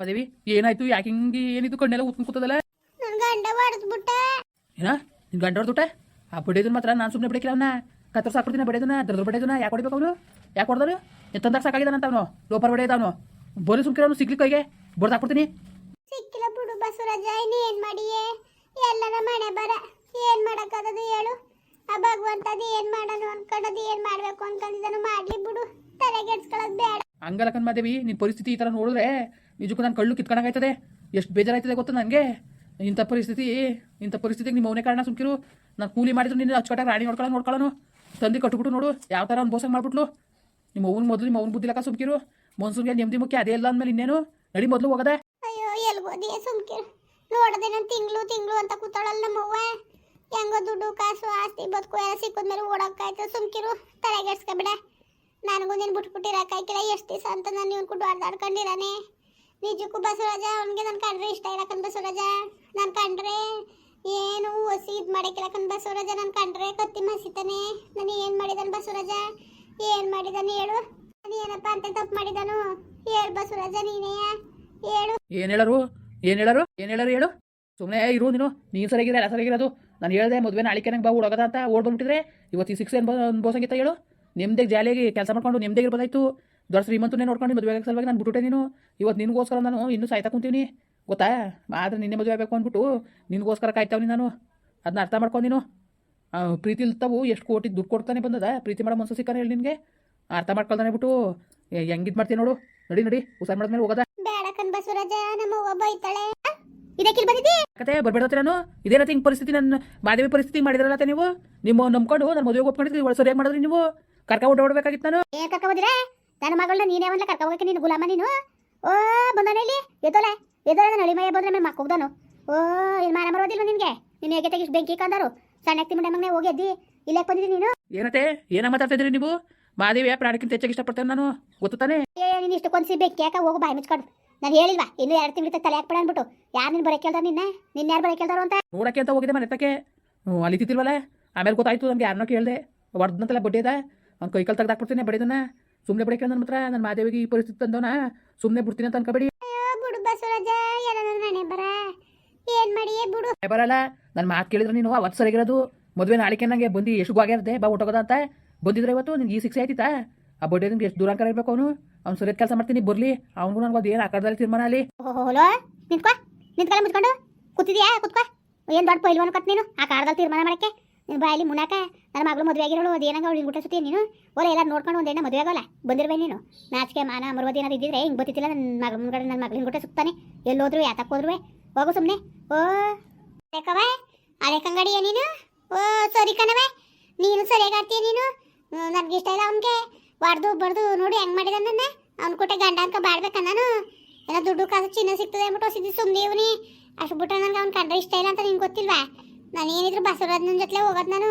ಅದೇವಿ ಏನಾಯ್ತು? ಯಾಕೆ ಹಿಂಗೆ ಏನಿದು? ಕಣ್ಣೆಲ್ಲ ಉತ್ಕೊಂಡು ಕೂತದಲ್ಲ? ನನ್ ಗಂಡ ಹೊಡೆದ್ಬಿಟ್ಟ. ಏನ? ನಿನ್ ಗಂಡ ಹೊಡೆದ್ಬಿಟ್ಟೆ? ಆ ಬಡಿಯೋದನ್ನ ಮಾತ್ರ ನಾನು ಸುಮ್ಮನೆ ಬಿಡಕಿಲ್ಲ ಅವನ. ಕತ್ತರ ಸಾಕ್ಬಿಡ್ತೀನಿ ಬಡಿಯೋದನ್ನ ದ್ರದ್ರ ಬಡಿಯೋದನ್ನ ಯಾಕೆ ಹೊಡಿಬೇಕು ಅವನು? ಯಾಕೆ ಹೊಡೆದ್ರು ಎತ್ತಂದಾಗ ಸಾಕಾಗಿದ್ದಾನಂತ ಅವನು. ಲೋಪರ್ ಬಡಿಯೋದ ಅವನು. ಬೋಲಿ ಸುಮ್ಕಿರ ಅವನು ಸಿಗ್ಲಿ ಕೈಗೆ. ಬಡ್ದು ಹಾಕ್ಬಿಡ್ತೀನಿ. ಸಿಕ್ಕಿಲ್ಲ ಬಿಡು ಬಸವರಾಜ ಇನ್ನು ಏನ್ ಮಾಡಿಯೇ? ಎಲ್ಲರ ಮನೆ ಬರ. ಏನ್ ಮಾಡಕ್ಕಾಗದು ಹೇಳು. ಆ ಭಗವಂತದ ಏನ್ ಮಾಡೋದು ಅನ್ಕೊಂಡದು ಏನ್ ಮಾಡ್ಬೇಕು ಅನ್ಕೊಂಡಿದ್ದಾನು ಮಾಡ್ಲಿ ಬಿಡು. ತಲೆಗೆಡ್ಸ್ಕೊಳ್ಳೋದು ಬೇಡ. ಹಂಗಲ್ಲ ಕಣ್ಮಾದೇವಿ ನಿನ್ ಪರಿಸ್ಥಿತಿ ಈ ತರ ನೋಡಿದ್ರೆ ನಿಜಕ್ಕೂ ನಾನು ಕಳ್ಳು ಕಿತ್ಕೊಂಡಾಗ್ತದೆ ಎಷ್ಟು ಬೇಜಾರಾಯ್ತದೆ ಗೊತ್ತು ನನಗೆ? ಇಂಥ ಪರಿಸ್ಥಿತಿ, ಇಂಥ ಪರಿಸ್ಥಿತಿಗೆ ನಿಮ್ಮ ಮೌನೇ ಕಾರಣ ಸುಮ್ಕಿರು. ನಾನು ಕೂಲಿ ಮಾಡಿದ್ರು ನಿನ್ನ ಅಚ್ಚುಕಟ್ಟಾಗಿ ರಾಣಿ ನೋಡ್ಕೊಳ್ಳೋ ನೋಡ್ಕೊಳ್ಳೋನು ತಂದು ಕಟ್ಬಿಟ್ಟು ನೋಡು, ಯಾವ ಥರ ಅನ್ಬೋಸಂಗೆ ಮಾಡ್ಬಿಟ್ಲು. ನಿಮ್ಮ ಅವ್ನ ಮೊದಲು ನಿಮ್ಮ ಅವ್ನ ಲೆಕ್ಕ ಸುಮ್ಕಿರು. ಮನ್ಸೂನ್ಗೆ ನೆಮ್ಮದಿ ಮುಖ್ಯ, ಅದೇ ಇಲ್ಲ ಅಂದಮೇಲೆ ಇನ್ನೇನು? ನಡಿ ಮೊದಲು ಹೋಗದೆ. ಅಯ್ಯೋ, ಎಲ್ಗೋದಿ ಸುಮ್ಕಿರು. ನೋಡದೆ ನಾನು ತಿಂಗಳು ತಿಂಗಳು ಅಂತ ಕೂತಾಳಲ್ಲ ನಮ್ಮವ್ವ. ಹೆಂಗೋ ದುಡ್ಡು, ಕಾಸು, ಆಸ್ತಿ, ಬದುಕು ಎಲ್ಲ ಸಿಕ್ಕಿದ್ಮೇಲೆ ಓಡೋಕ್ಕಾಯ್ತು ಸುಮ್ಕಿರು. ತಲೆಗೆಡ್ಸ್ಕೊಬಿಡ ನನಗೂ ನೀನು ಬಿಟ್ಬಿಟ್ಟಿರಕ್ಕಾಯ್ಕಿಲ್ಲ ಎಷ್ಟು ದಿವಸ ಅಂತ ನಾನು ಇವ್ನು ಆಡ್ದಾಡ್ಕೊಂಡಿರಾನೆ ನಿಜಕ್ಕೂ ಬಸವರಾಜ, ಅವನಿಗೆ ನನ್ನ ಕಂಡ್ರೆ ಇಷ್ಟ ಕಣ್ ಬಸವರಾಜ. ನನ್ನ ಕಂಡ್ರೆ ಏನು ಹೊಸಿ ಇದು ಮಾಡಕ್ಕಿಲ್ಲ ಬಸವರಾಜ. ನನ್ನ ಕಂಡ್ರೆ ಕತ್ತಿ ಮಸಿತಾನೆ. ನಾನು ಏನು ಮಾಡಿದಾನೆ ಬಸವರಾಜ? ಏನು ಮಾಡಿದಾನೆ ಹೇಳು. ನಾನು ಏನಪ್ಪ ಅಂತ ತಪ್ಪು ಮಾಡಿದಾನು? ಹೇಳು ಬಸವರಾಜ, ನೀನೇ? ಹೇಳು. ಏನು ಹೇಳರು? ಏನು ಹೇಳರು? ಏನು ಹೇಳರು ಹೇಳು? ಸುಮ್ಮನೆ ಇರು ನೀನು. ನೀನು ಸರಿಯಾಗಿದೆ ಎಲ್ಲ ಸರಿಯಾಗಿರೋದು ನಾನು ಹೇಳ್ದೆ ಮದುವೆ ನಾಳಿಕೆ ನಂಗೆ ಬಾ ಹುಡುಗದ ಅಂತ ಓಡ್ ಬಂದ್ಬಿಟ್ಟಿದ್ರೆ. ಇವತ್ತು ಈ ಸಿಕ್ಸ್ ಏನು ಅನ್ಬೋಸಂಗಿತ್ತ ಹೇಳು. ನಿಮ್ದೇ ಜಾಲಿಯಾಗಿ ಕೆಲಸ ಮಾಡ್ಕೊಂಡು ನಿಮ್ದೇ ಇರ್ಬೋದಾಯ್ತು. ದೊಡ್ಡ ಶ್ರೀಮಂತನೇ ನೋಡ್ಕೊಂಡು ಮದುವೆ ಆಗೋ ಸಲುವಾಗಿ ನಾನು ಬಿಟ್ಟುಟೆ ನೀನು. ಇವತ್ತು ನಿನಗೋಸ್ಕರ ನಾನು ಇನ್ನೂ ಸಾಯ್ತಾ ಕುಂತೀವಿ ಗೊತ್ತಾ? ಆದರೆ ನಿನ್ನೆ ಮದುವೆ ಆಗಬೇಕು ಅಂದ್ಬಿಟ್ಟು ನಿನಗೋಸ್ಕರ ಕಾಯ್ತಾವ್ನಿ ನಾನು. ಅದನ್ನ ಅರ್ಥ ಮಾಡ್ಕೊಂಡು ನೀನು. ಪ್ರೀತಿ ಇಲ್ತವು ಎಷ್ಟು ಕೋಟಿ ದುಡ್ಡು ಕೊಡ್ತಾನೆ ಬಂದದ. ಪ್ರೀತಿ ಮಾಡೋ ಮನಸ್ಸು ಸಿಕ್ಕಾನೆ ಹೇಳಿ ನಿನಗೆ? ಅರ್ಥ ಮಾಡ್ಕೊಳ್ತಾನೆ ಬಿಟ್ಟು. ಹೆಂಗಿದ್ ಮಾಡ್ತೀನಿ ನೋಡು. ನಡಿ ನಡಿ ಹುಷಾರು ಮಾಡಿದ್ಮೇಲೆ ಹೋಗದ. ಕತೆ ಬರ್ಬೇಡತ್ತೆ ನಾನು. ಇದೇನತ್ತೆ ಹಿಂಗೆ ಪರಿಸ್ಥಿತಿ ನನ್ನ ಮಾದೇವಿ ಪರಿಸ್ಥಿತಿ ಮಾಡಿದ್ರಲ್ಲ ನೀವು? ನಿಮ್ಮ ನಂಬ್ಕೊಂಡು ನಾನು ಮದುವೆಗೆ ಒಪ್ಕೊಂಡಿದ್ರಿ ಸರಿಯಾಗಿ ಮಾಡಿದ್ರಿ ನೀವು? ಕರ್ಕ ಓಡಾಡ್ಬೇಕಾಗಿತ್ತು ನಾನು. ನನ್ನ ಮಗಳನ್ನ ನೀನೇ ಒಂದ್ಲ ಕರ್ಕ ಹೋಗಕ್ಕೆ ನೀನು ಗುಲಾಮ ನೀನು? ಓ ಬಂದಾನೆ ಇಲ್ಲಿ? ಎದೋಲೆ ಎದೋಲೆ ನಾನು ಅಳಿಮಯ್ಯ ಬಂದ್ರೆ ಮೇಲೆ ಮಕ್ಕ ಹೋಗ್ದಾನು. ಓ ಇಲ್ಲಿ ಮಾರ ಬರೋದಿಲ್ಲ ನಿನ್ಗೆ? ನೀನು ಹೇಗೆ ತೆಗಿಸ್ ಬೆಂಕಿ ಕಂದರು? ಸಣ್ಣ ಎತ್ತಿ ಮುಂಡೆ ಮಗನೇ ಹೋಗಿ ಎದ್ದಿ. ಇಲ್ಲೇ ಬಂದಿದ್ದಿ ನೀನು? ಏನತ್ತೆ? ಏನ ಮಾತಾಡ್ತಾ ಇದ್ರಿ ನೀವು? ಮಾದೇವಿ ಪ್ರಾಣಕ್ಕಿಂತ ಹೆಚ್ಚಾಗಿ ಇಷ್ಟಪಡ್ತೇನೆ ನಾನು. ಗೊತ್ತಾನೆ ತಾನೇ? ಏ ನೀನು ಇಷ್ಟು ಕೊಂದ್ಸಿ ಬೆಂಕಿ ಯಾಕೆ ಹೋಗು ಬಾಯಿ ಮುಚ್ಕೊಂಡು. ನಾನು ಹೇಳಿಲ್ವಾ? ಇನ್ನು ಎರಡು ತಿಂಗಳ ತಲೆ ಹಾಕ್ಬೇಡ ಅನ್ಬಿಟ್ಟು ಯಾರು ನೀನು ಬರಕ್ಕೆ ಕೇಳ್ದಾರ ನಿನ್ನ? ನಿನ್ನ ಯಾರು ಬರಕ್ಕೆ ಕೇಳ್ದಾರು ಅಂತ? ನೋಡಕ್ಕೆ ಅಂತ ಹೋಗಿದೆ ಮನೆ ತಕ್ಕೆ ಹ್ಞೂ ಅಲ್ಲಿ ತಿತ್ತಿಲ್ವಲ್ಲ ಆಮೇಲೆ ಗೊತ್ತಾಯ್ತು ನಮ್ಗೆ ಯಾರನ್ನೋ ಕೇಳಿದೆ. ಹೊಡೆದಂತೆಲ್ಲ ಬಡ್ಡಿ ಅದ ಅವ್ನು ಕೈಕಲ್ ಕಾಲು ತೆಗ್ದಾಕ್ಬಿಡ್ತೀನಿ ಬಡಿದನ್ನ. ಸುಮ್ಮನೆ ಬಿಡಕ್ಕೆ ನನ್ನ ಮಾತ್ರ ನನ್ನ ಮಾದೇವಿಗೆ ಈ ಪರಿಸ್ಥಿತಿ ತಂದವನ. ಸುಮ್ನೆ ಬಿಡ್ತೀನಿ ಅಂತ ಅನ್ಕೋಬೇಡಿ. ಬಿಡು ಬಸವರಾಜ ಬರ. ಏನ್ ಮಾಡಿ ಬಿಡು. ಬರಲ್ಲ. ನನ್ನ ಮಾತು ಕೇಳಿದ್ರೆ ನೀನು ಅವತ್ತು ಸರಿಗಿರೋದು ಮದುವೆ ನಾಳಿಕೆ ನನಗೆ ಬಂದು ಎಷ್ಟು ಆಗ್ಯಾರದೆ. ಬಾ ಹೊಟ್ಟೋಗದ ಅಂತ. ಬಂದಿದ್ರೆ ಇವತ್ತು ನಿನ್ಗೆ ಈ ಶಿಕ್ಷೆ ಆಯ್ತಿತ್ತಾ? ಆ ಬಡ್ಡಿ ನಿಮ್ಗೆ ಎಷ್ಟು ದೂರಂಕರ ಇರಬೇಕು ಅವನು? ಅವ್ನು ಸರಿಯಾದ ಕೆಲಸ ಮಾಡ್ತೀನಿ ಬರ್ಲಿ. ಅವನು ನನಗೆ ಅದು ಏನು ಆಕಾರದಲ್ಲಿ ತೀರ್ಮಾನ ಅಲ್ಲಿ? ಹೋಲೋ ನಿಂತ್ಕೋ. ನಿಂತ್ಕೊಳ್ಳ ಮುಚ್ಕೊಂಡು. ಕೂತಿದ್ಯಾ? ಕೂತ್ಕೋ. ಏನು ದೊಡ್ಡ ಪೈಲ್ವನ್ ಕತ್ ನೀನು ಆ ಕಾರದಲ್ಲಿ ತೀರ್ಮಾನ ಮಾಡಕ್ಕೆ. ನೀನು ಬಾಯಲ್ಲಿ ಮುಣಾಕ ನನ್ನ ಮಗಳು ಮದುವೆ ಆಗಿರೋಳು, ಅದು ಏನಂಗ ಅವಳು ಗುಟ್ಟ ಸುತ್ತಿ ನೀನು? ಓಲೆ ಎಲ್ಲ ನೋಡ್ಕೊಂಡು ಒಂದೇನ ಮದುವೆ ಆಗೋಲ್ಲ ಬಂದಿರ್ಬೇ ನೀನು. ನಾಚಿಕೆ, ಮಾನ ಮರುವದಿ ಏನಾದ್ರು ಇದ್ದಿದ್ರೆ ಹಿಂಗೆ ಗೊತ್ತಿತ್ತಿಲ್ಲ ನನ್ನ ಮಗಳ ಮುಂಗಡೆ ನನ್ನ ಮಗಳಿನ ಗುಟ್ಟ ಸುತ್ತಾನೆ. ಎಲ್ಲೋದ್ರು ಯಾತಕ್ಕೆ ಹೋದ್ರು ಹೋಗು ಸುಮ್ಮನೆ ಓ ಅರೇಕವ ಅರೇಕಂಗಡಿಯ ನೀನು? ಓ, ಸರಿ ಕಣವೆ ನೀನು ಸರಿಯಾಗಿ ಆಡ್ತೀಯ ನೀನು? ನನಗೆ ಇಷ್ಟ ಇಲ್ಲ ಅವನಿಗೆ. ಹೊಡ್ದು ಬಡ್ದು ನೋಡಿ ಹೆಂಗೆ ಮಾಡಿದ ನನ್ನ. ಅವ್ನು ಕೊಟ್ಟೆ ಗಂಡ ಅನ್ಕ ಬಾಡ್ಬೇಕ ನಾನು. ಏನೋ ದುಡ್ಡು ಕಾಸು ಚಿನ್ನ ಸಿಗ್ತದೆ ಅಂದ್ಬಿಟ್ಟು ಸಿದ್ದಿ ಸುಮ್ಮನೆ ಇವನಿ. ಅಷ್ಟು ಬಿಟ್ರೆ ನನಗೆ ಅವ್ನು ಕಂಡ್ರೆ ಇಷ್ಟ ಇಲ್ಲ ಅಂತ ನಿಂಗೆ ಗೊತ್ತಿಲ್ವಾ? ನಾನು ಏನಿದ್ರು ಬಸವರಾಜನ ಜೊತೆ ಹೋಗೋದು ನಾನು.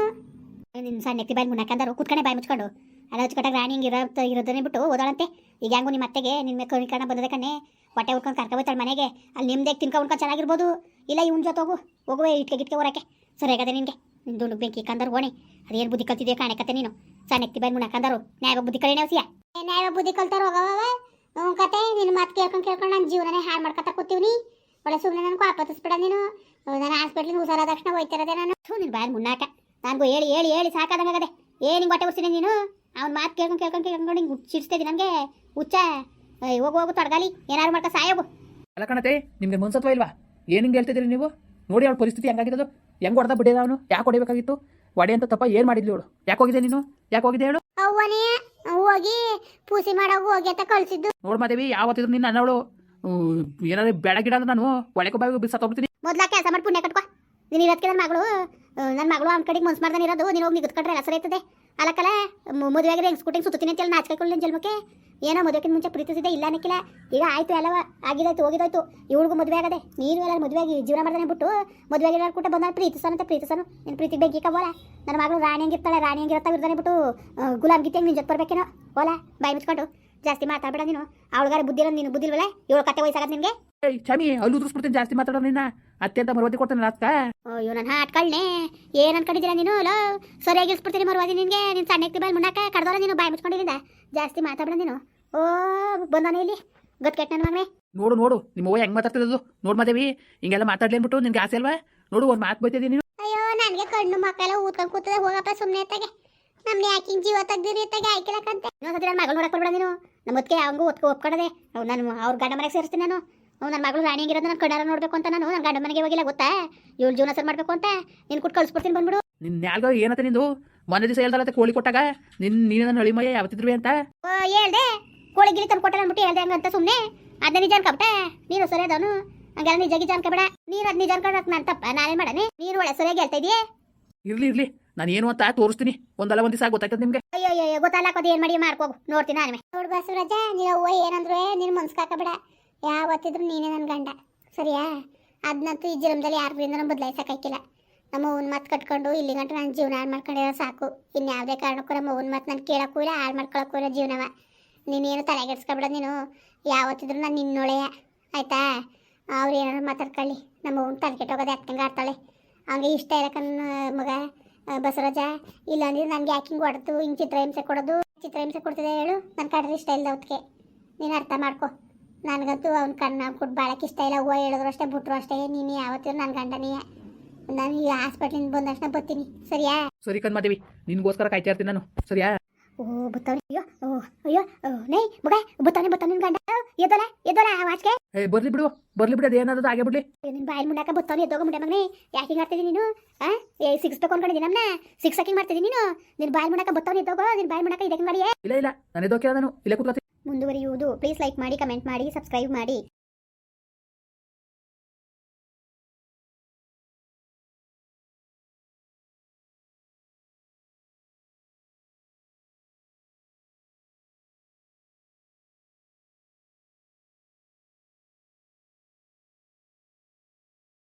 ನಿನ್ನ ಸಣ್ಣಕ್ಕೆ ಬಾಯಿ ಮುನ್ನಕಂದರು ಕುತ್ಕೊಂಡೆ ಬಾಯಿ ಮುಚ್ಕೊಂಡು. ಅಲ್ಲ ಹಚ್ಕೊಟ್ಟಾಗ ರಾಣಿ ಹಿಂಗೆ ಇರೋ ಇರೋದನ್ನೇ ಬಿಟ್ಟು ಓದಾಳಂತೆ ಈಗ ಹೆಂಗು ನಿಮ್ಮ ಅತ್ತೆಗೆ ನಿನ್ನ ಕಣ್ಣ ಕಣ ಬಂದದೆ ಕಣ್ಣೆ ಹೊಟ್ಟೆ ಉಟ್ಕೊಂಡು ಕರ್ಕೊಬೋತಾಳೆ ಮನೆಗೆ. ಅಲ್ಲಿ ನಿಮ್ದೆ ತಿನ್ಕೊ ಉಣ್ಕೊಂಡು ಚೆನ್ನಾಗಿರ್ಬೋದು. ಇಲ್ಲ, ಇವ್ನ ಜೊತೆ ಹೋಗು. ಹೋಗುವೆ, ಇಟ್ಕೆ ಗಿಟ್ಕೆ ಹೊರಕ್ಕೆ ಸರಿಯಾಗದೆ ನಿನಗೆ. ದುಂಡು ಬೆಂಕಿ ಕಂದರು, ಓಣಿ. ಅದೇನು ಬುದ್ಧಿ ಕಲ್ತಿದ್ಯಾ ಕತೆ ನೀನು. ಸಣ್ಣಕ್ಕೆ ಬಾಯಿ ಮುನ್ನಕಂದರು ನ್ಯಾಯ ಬುದ್ಧಿ ಕಲಿನೇ ಹೊಸಿಯ ನ್ಯಾಯ ಬುದ್ಧಿ ಕಲ್ತಾರ ಹೋಗವ ಕತೆ ನಿನ್ನ ಮಾತು ಕೇಳ್ಕೊಂಡು ಕೇಳ್ಕೊಂಡು ನನ್ನ ಜೀವನನೇ ಹಾಳು ಮಾಡ್ಕೊತಾ ಕೂತೀವಿ ಒಳ್ಳೆ ಸುಮ್ಮನೆ ನನಗೂ ಆಪತ್ತಿಸ್ಬಿಡ ನೀನು ನಾನು ಹಾಸ್ಪಿಟ್ಲಿಗೆ ಹುಷಾರಾದ ತಕ್ಷಣ ಹೋಯ್ತಿರೋದೆ ನಾನು ಥೂ ನೀನು ಬಾಯ್ ಮುನ್ನಾಕ ನನಗೂ ಹೇಳಿ ಹೇಳಿ ಹೇಳಿ ಸಾಕಾದಂಗಾಗದೆ ಏನು ಹಿಂಗೆ ಹೊಟ್ಟೆ ಉರ್ಸಿನಿ ನೀನು ಅವ್ನ ಮಾತು ಕೇಳ್ಕೊಂಡು ಕೇಳ್ಕೊಂಡು ಕೇಳ್ಕೊಂಡು ಹಿಂಗೆ ಚಿಡಿಸ್ತಿದ್ದಿ ನನಗೆ ಹುಚ್ಚ ಹೋಗು ಹೋಗು ತೊಡಗಾಲಿ ಏನಾದ್ರು ಮಾಡ್ಕೊ ಸಾಯೋಗು ಅಲ್ಲ ಕಣತೆ ನಿಮಗೆ ಮನ್ಸತ್ವ ಇಲ್ವಾ ಏನು ಹಿಂಗೆ ಹೇಳ್ತಿದ್ದೀರಿ ನೀವು ನೋಡಿ ಅವಳ ಪರಿಸ್ಥಿತಿ ಹೆಂಗಾಗಿದ್ದು ಹೆಂಗೆ ಹೊಡೆದ ಬಿಡಿದ ಅವನು ಯಾಕೆ ಹೊಡಿಬೇಕಾಗಿತ್ತು ಒಡೆ ಅಂತ ತಪ್ಪ ಏನು ಮಾಡಿದ್ಲು ಇವಳು ಯಾಕೆ ಹೋಗಿದೆ ನೀನು ಯಾಕೆ ಹೋಗಿದೆ ಹೇಳು ಅವ್ವನೇ ಹೋಗಿ ಪೂಸಿ ಮಾಡೋಗು ಹೋಗಿ ಅಂತ ಕಳಿಸಿದ್ದು ನೋಡ್ಮಾದೇವಿ ಯಾವತ್ತಿದ್ರು ನಿನ್ನ ಅನ್ನವಳು ಏನಾದ್ರು ಬೇಡ ಗಿಡ ಅಂದ್ರೆ ನಾನು ಒಳಗೆ ಬಾಯಿಗೆ ಬಿಸಿ ಸತ್ತೋಗ್ಬಿಡ್ತೀನಿ ಮೊದ್ಲ ಕೆಲಸ ಮಾಡಿ ಪುಣ್ಯ ಕಟ್ಕೋ. ನೀನು ಇರೋದಕ್ಕೆ ನನ್ನ ಮಗಳು ನನ್ನ ಮಗಳು ಅವ್ನ ಕಡೆಗೆ ಮನ್ಸು ಮಾಡ್ದಾನೆ ಇರೋದು, ನೀನು ಹೋಗಿ ನಿಗದ್ಕೊಂಡ್ರೆ ಎಲ್ಲ ಸರಿ ಆಯ್ತದೆ. ಅಲ್ಲಕ್ಕಲ್ಲ ಮದುವೆಗೆ ಹೆಂಗ್ ಸ್ಕೂಟಿಂಗ್ ಸುತ್ತೀನಿ ಅಂತೇಳಿ ನಾಚ್ಕೊಳ್ಳಿ ಜನ್ಮಕ್ಕೆ. ಏನೋ ಮದುವೆಗಿಂತ ಮುಂಚೆ ಪ್ರೀತಿಸಿದೆ ಇಲ್ಲ ಅನ್ನಕ್ಕಿಲ್ಲ ಈಗ ಆಯ್ತು ಎಲ್ಲವ ಆಗಿದಾಯ್ತು, ಹೋಗಿದಾಯ್ತು. ಇವಳಿಗೂ ಮದುವೆ ಆಗದೆ, ನೀನು ಎಲ್ಲ ಮದುವೆಗೆ ಜೀವನ ಮಾಡ್ದಾನೆ ಬಿಟ್ಟು ಮದುವೆಗೆ ಎಲ್ಲರೂ ಕೂಟ ಬಂದ ಪ್ರೀತಿಸೋನಂತೆ, ಪ್ರೀತಿಸೋನು. ನಿನ್ನ ಪ್ರೀತಿಗೆ ಬೆಂಕಿ ಕಬೋಲ ನನ್ನ ಮಗಳು ರಾಣಿ ಹಂಗಿರ್ತಾಳೆ, ರಾಣಿ ಹಂಗಿರ್ತಾ ಇರ್ದಾನೆ ಬಿಟ್ಟು ಗುಲಾಬ್ ಗೀತೆ ನಿನ್ ಜೊತೆ ಬರ್ಬೇಕೇನೋ. ಓಲ ಬಾಯಿ ಮುಚ್ಕೊಂಡು. ಜಾಸ್ತಿ ಮಾತಾಡ್ಬೇಡ ನೀನು. ಅವಳಗಾರ ಬುದ್ಧಿ ನೀನು. ಬುದ್ಧಿ ಇಲ್ವಲ್ಲ ಇವಳು ಕತೆ ವಯಸ್ಸಾಗದ ನಿನಗೆ? ಏಯ್ ಚಾಮಿ ಅಲ್ಲಿ ಉದುರಿಸ್ಬಿಡ್ತೀನಿ ಜಾಸ್ತಿ ಮಾತಾಡೋ ನಿನ್ನ ಅತ್ಯಂತ ಮರವತಿ ಕೊಡ್ತಾನೆ ಅಕ್ಕ ಅಯ್ಯೋ ನನ್ನ ಹಾಟ್ಕಳ್ನೆ ಏನು ಅನ್ಕೊಂಡಿದ್ದೀರಾ ನೀನು? ಲೋ ಸರಿಯಾಗಿ ಇಳಿಸ್ಬಿಡ್ತೀನಿ ಮರವಾದಿ ನಿನ್ಗೆ. ನಿನ್ನ ಸಣ್ಣಕ್ಕೆ ಬಾಯಿ ಮುನ್ನಾಕ ಕಡ್ದೋರ ನೀನು ಬಾಯಿ ಮುಚ್ಕೊಂಡಿದ್ದ ಜಾಸ್ತಿ ಮಾತಾಡ್ಬೇಡ ನೀನು. ಓ ಬಂದಾನೆ ಇಲ್ಲಿ. ಗೊತ್ತ ಕೆಟ್ಟ ನನ್ನ ಮಗನೇ. ನೋಡು ನೋಡು. ನಿಮ್ಮ ಅವ್ವ ಹೆಂಗ್ ಮಾತಾಡ್ತಿರೋದು? ನೋಡ್ ಮಾದೇವಿ ಹಿಂಗೆಲ್ಲ ಮಾತಾಡ್ಲಿ ಅನ್ಬಿಟ್ಟು ನಿನ್ಗೆ ಆಸೆ ಅಲ್ವಾ? ನೋಡು ಒಂದು ಮಾತು ಬೈತಿದ್ದೀನಿ ನೀನು. ಅಯ್ಯೋ ನನಗೆ ಕಣ್ಣು ಮಕ್ಕಳೆಲ್ಲ ಊದ್ಕೊಂಡು ಕೂತದೆ. ಹೋಗಪ್ಪ ಸುಮ್ಮನೆ ತಗೆ ನಮ್ನೆ ಯಾಕಿಂಗ್ ಜೀವ ತೆಗ್ದಿರಿ ತಗೆ ಇನ್ನೊಂದು ಇನ್ನೊಂದ್ಸತಿ ನನ್ನ ಮಗಳು ನೋಡಕ್ ಬರ್ಬೇಡ ನೀನು ನಮ್ಮ ಅದಕ್ಕೆ ಅವಂಗೂ ಒತ್ಕೊ ಒಪ್ಕೊಡದೆ. ಅವ್ನು ನಾನು ಅವ್ರ ಗಂಡ ಮನೆಗೆ ಸೇರಿಸ್ತೀನಿ ನಾನು. ಅವ್ನು ನನ್ನ ಮಗಳು ರಾಣಿ ಆಗಿರೋದು ನಾನು ಕಣ್ಣಾರ ನೋಡ್ಬೇಕು ಅಂತ ನಾನು. ನನ್ನ ಗಂಡ ಮನೆಗೆ ಹೋಗಿಲ್ಲ ಗೊತ್ತಾ? ಇವಳು ಜೀವನ ಸರ್ ಮಾಡ್ಬೇಕು ಅಂತ. ನೀನು ಕೊಟ್ಟು ಕಳ್ಸ್ಬಿಡ್ತೀನಿ ಬಂದ್ಬಿಡು. ನಿನ್ನ ಯಾರಿಗೋ ಏನತ್ತ ನಿಂದು? ಮೊನ್ನೆ ದಿವಸ ಹೇಳ್ದಲ್ಲ ಕೋಳಿ ಕೊಟ್ಟಾಗ? ನಿನ್ ನೀನು ನನ್ನ ಅಳಿಮಯ್ಯ ಯಾವತ್ತಿದ್ವಿ ಅಂತ. ಓ ಹೇಳ್ದೆ. ಕೋಳಿ ಗಿರಿ ತಂದು ಕೊಟ್ಟ ಅಂದ್ಬಿಟ್ಟು ಹೇಳ್ದೆ ಹಂಗಂತ ಸುಮ್ಮನೆ ಅದನ್ನ ನಿಜ ಅನ್ಕಬಿಟ್ಟೆ ನೀನು ಸರಿ ಅದವನು? ಹಂಗೆಲ್ಲ ನಿಜ ಗಿಜ ಅನ್ಕಬೇಡ. ನೀನು ಅದು ನಿಜ ಅನ್ಕೊಳಕ್ ನಾನು ತಪ್ಪ ನಾನೇ ಮಾಡನೆ? ನೀನು ಒಳ್ಳೆ ಸರಿಯಾಗಿ ಹೇಳ್ತಾ ಇದೀಯ? ಇರ್ಲಿ ಇರ್ಲಿ. ನಾನು ಏನು ಅಂತ ತೋರಿಸ್ತೀನಿ. ಒಂದಲ್ಲ ಒಂದ್ ದಿವಸ ಗೊತ್ತಾಗ್ತದೆ ನಿಮ್ಗೆ. ಅಯ್ಯೋ ಅಯ್ಯೋ ಅದು ಏನು ಮಾಡಿ ಮಾಡ್ಕೋಗು ನೋಡ್ತೀನಿ ನಾನು ನೋಡು ಬಸವರಾಜ ನೀನು ಏನಂದ್ರೆ ನೀನು ಮನ್ಸ್ಕಾಕಬೇಡ ಯಾವತ್ತಿದ್ರು ನೀನೇ ನನ್ನ ಗಂಡ ಸರಿಯಾ ಅದನ್ನಂತೂ ಈ ಜೀವನದಲ್ಲಿ ಯಾರಿಂದ ನಾನು ಬದಲಾಯಿಸಕ್ಕಾಗಿಲ್ಲ ನಮ್ಮ ಅವ್ವನ ಮಾತು ಕಟ್ಕೊಂಡು ಇಲ್ಲಿ ಗಂಟ ನನ್ನ ಜೀವನ ಹಾಳು ಮಾಡ್ಕೊಂಡಿರೋ ಸಾಕು ಇನ್ಯಾವುದೇ ಕಾರಣಕ್ಕೂ ನಮ್ಮ ಅವ್ವನ ಮಾತು ನಾನು ಕೇಳೋಕ್ಕೂ ಇಲ್ಲ ಹಾಳು ಮಾಡ್ಕೊಳಕ್ಕೂ ಇಲ್ಲ ಜೀವನವ ನೀನೇನು ತಲೆಗೆಡ್ಸ್ಕೊಬೇಡ ನೀನು ಯಾವತ್ತಿದ್ರು ನಾನು ನಿನ್ನೊಳೆಯ ಆಯ್ತಾ ಅವ್ರು ಏನಾದ್ರು ಮಾತಾಡ್ಕೊಳ್ಳಿ ನಮ್ಮ ಅವ್ನ ತಲೆ ಕೆಟ್ಟೋಗೋದು ಅತ್ತಂಗೆ ಆಡ್ತಾಳೆ ಹಂಗೆ ಇಷ್ಟ ಕಣ್ಣ ಮಗ ಬಸವರಾಜ ಇಲ್ಲಾಂದ್ರೆ ನನಗೆ ಯಾಕೆ ಹಿಂಗೆ ಹೊಡೆದು, ಹಿಂಗೆ ಚಿತ್ರಹಿಂಸೆ ಕೊಡೋದು ಚಿತ್ರಹಿಂಸೆ ಕೊಡ್ತಿದೆ ಹೇಳು. ನನ್ನ ಕಡ್ರೆ ಇಷ್ಟ ಇಲ್ಲ ಅವತ್ತಿಗೆ ನೀನು ಅರ್ಥ ಮಾಡ್ಕೊ. ನನಗಂತೂ ಅವ್ನ ಕಣ್ಣ ಕೊಟ್ಟು ಬಾಳಕ್ಕೆ ಇಷ್ಟ ಇಲ್ಲ. ಹೂವು ಹೇಳಿದ್ರು ಅಷ್ಟೇ, ಬಿಟ್ರು ಅಷ್ಟೇ, ನೀನು ಯಾವತ್ತೂ ನನ್ನ ಗಂಡನೇ. ನಾನು ಈ ಹಾಸ್ಪಿಟ್ಲಿಂದ ಬಂದ ತಕ್ಷಣ ಬರ್ತೀನಿ. ಸರಿಯಾ? ಸರಿ ಕಣ್ ಮಾದೇವಿ ನಿನ್ಗೋಸ್ಕರ ಕಾಯ್ತಾ ಇರ್ತೀನಿ ನಾನು. ಸರಿಯಾ? ಓ ಬತ್ತವನೆ ಅಯ್ಯೋ ಓ ಅಯ್ಯೋ ನೈ ಮಗ ಬತ್ತವನೆ ನಿನ್ನ ಗಂಡ. ಎದ್ದೋಲ ಎದ್ದೋಲ ಏ ಬರ್ಲಿ ಬಿಡು ಬರ್ಲಿ ಬಿಡು ಅದೇನಾದ್ರು ಆಗೇ ಬಿಡ್ಲಿ. ನಿನ್ ಬಾಯಲ್ಲಿ ಮುಂಡಾಕ ಬತ್ತವನೆ ಎದ್ದೋಗ ಮುಂಡೆ ಮಗನೇ. ಯಾಕೆ ಹಿಂಗೆ ನೀನು? ಆ? ಏ ಸಿಕ್ಸ್ ಬೇಕು ಅನ್ಕೊಂಡಿದ್ದೀನಿ ನಮ್ಮನ್ನ ಸಿಕ್ಸ್ ಹಾಕಿಂಗ್ ಮಾಡ್ತಿದೀನಿ ನೀನು? ನಿನ್ ಬಾಯಲ್ಲಿ ಮುಂಡಾಕ ಬತ್ತವನೆ ಎದ್ದೋಗೋ ನಿನ್ನ ಬಾಯಲ್ಲಿ ಮುಂಡಾಕ ಇದಕ್ಕೆ ಮಾಡಿಯೇ? ಇಲ್ಲ ಇಲ್ಲ ನಾನು ನಾನು. ಇಲ್ಲೇ ಕೂತ್ಕೊತೀನಿ ಮುಂದುವರಿಯುವುದು. ಪ್ಲೀಸ್ ಲೈಕ್ ಮಾಡಿ ಕಮೆಂಟ್ ಮಾಡಿ ಸಬ್ಸ್ಕ್ರೈಬ್ ಮಾಡಿ.